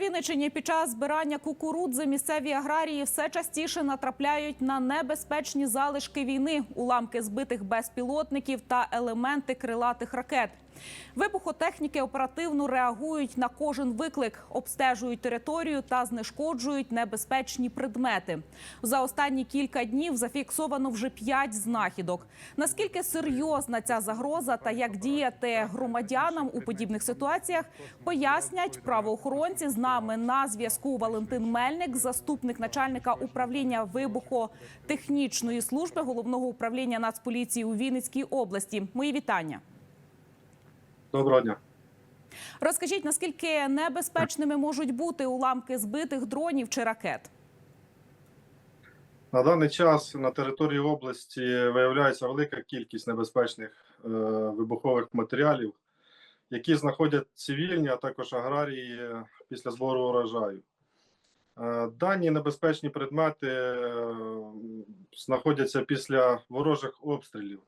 Вінниччині під час збирання кукурудзи місцеві аграрії все частіше натрапляють на небезпечні залишки війни, уламки збитих безпілотників та елементи крилатих ракет. Вибухотехніки оперативно реагують на кожен виклик, обстежують територію та знешкоджують небезпечні предмети. За останні кілька днів зафіксовано вже п'ять знахідок. Наскільки серйозна ця загроза та як діяти громадянам у подібних ситуаціях, пояснять правоохоронці. З нами на зв'язку Валентин Мельник, заступник начальника управління вибухотехнічної служби головного управління Нацполіції у Вінницькій області. Мої вітання. Доброго дня. Розкажіть, наскільки небезпечними можуть бути уламки збитих дронів чи ракет? На даний час на території області виявляється велика кількість небезпечних е, вибухових матеріалів, які знаходять цивільні, а також аграрії після збору урожаю. Е, дані небезпечні предмети е, знаходяться після ворожих обстрілів.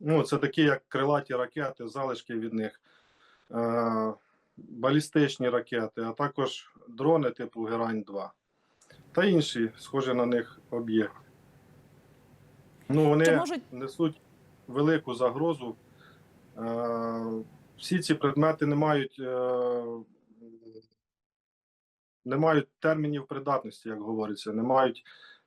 Ну, це такі, як крилаті ракети, залишки від них, е, балістичні ракети, а також дрони типу Герань-2 та інші схожі на них об'єкти. Ну, вони можуть несуть велику загрозу. Е, Всі ці предмети не мають, е, не мають термінів придатності, як говориться, не мають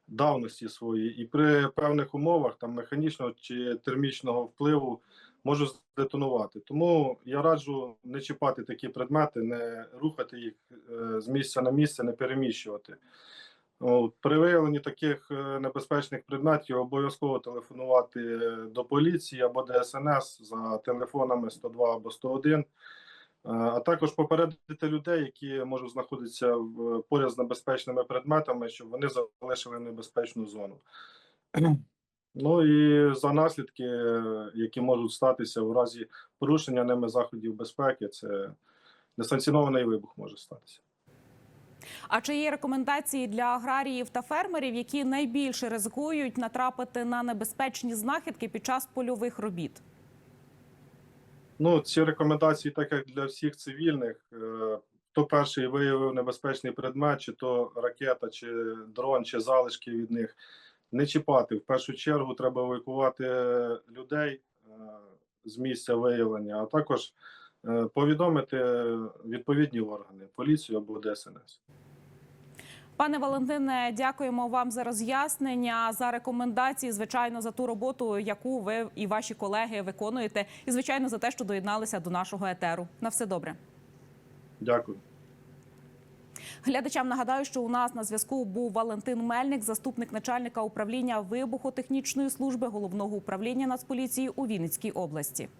давності своєї. І при певних умовах там механічного чи термічного впливу можуть здетонувати. Тому я раджу не чіпати такі предмети, не рухати їх е, з місця на місце, не переміщувати. При виявленні таких е, небезпечних предметів обов'язково телефонувати е, до поліції або ДСНС за телефонами 102 або 101, е, а також попередити людей, які можуть знаходитися в, поряд з небезпечними предметами, щоб вони залишили небезпечну зону. Ну і за наслідки, е, які можуть статися в разі порушення ними заходів безпеки, це несанкціонований вибух може статися. а чи є рекомендації для аграріїв та фермерів, які найбільше ризикують натрапити на небезпечні знахідки під час польових робіт? Ну, ці рекомендації, так як для всіх цивільних, е, хто перший виявив небезпечний предмет, чи то ракета, чи дрон, чи залишки від них, не чіпати. В першу чергу треба евакувати людей е, з місця виявлення, а також е, повідомити відповідні органи, поліцію або ДСНС. Пане Валентине, дякуємо вам за роз'яснення, за рекомендації, звичайно, за ту роботу, яку ви і ваші колеги виконуєте, і звичайно за те, що доєдналися до нашого етеру. На все добре. Дякую. Глядачам нагадаю, що у нас на зв'язку був Валентин Мельник, заступник начальника управління вибухотехнічної служби головного управління Нацполіції у Вінницькій області.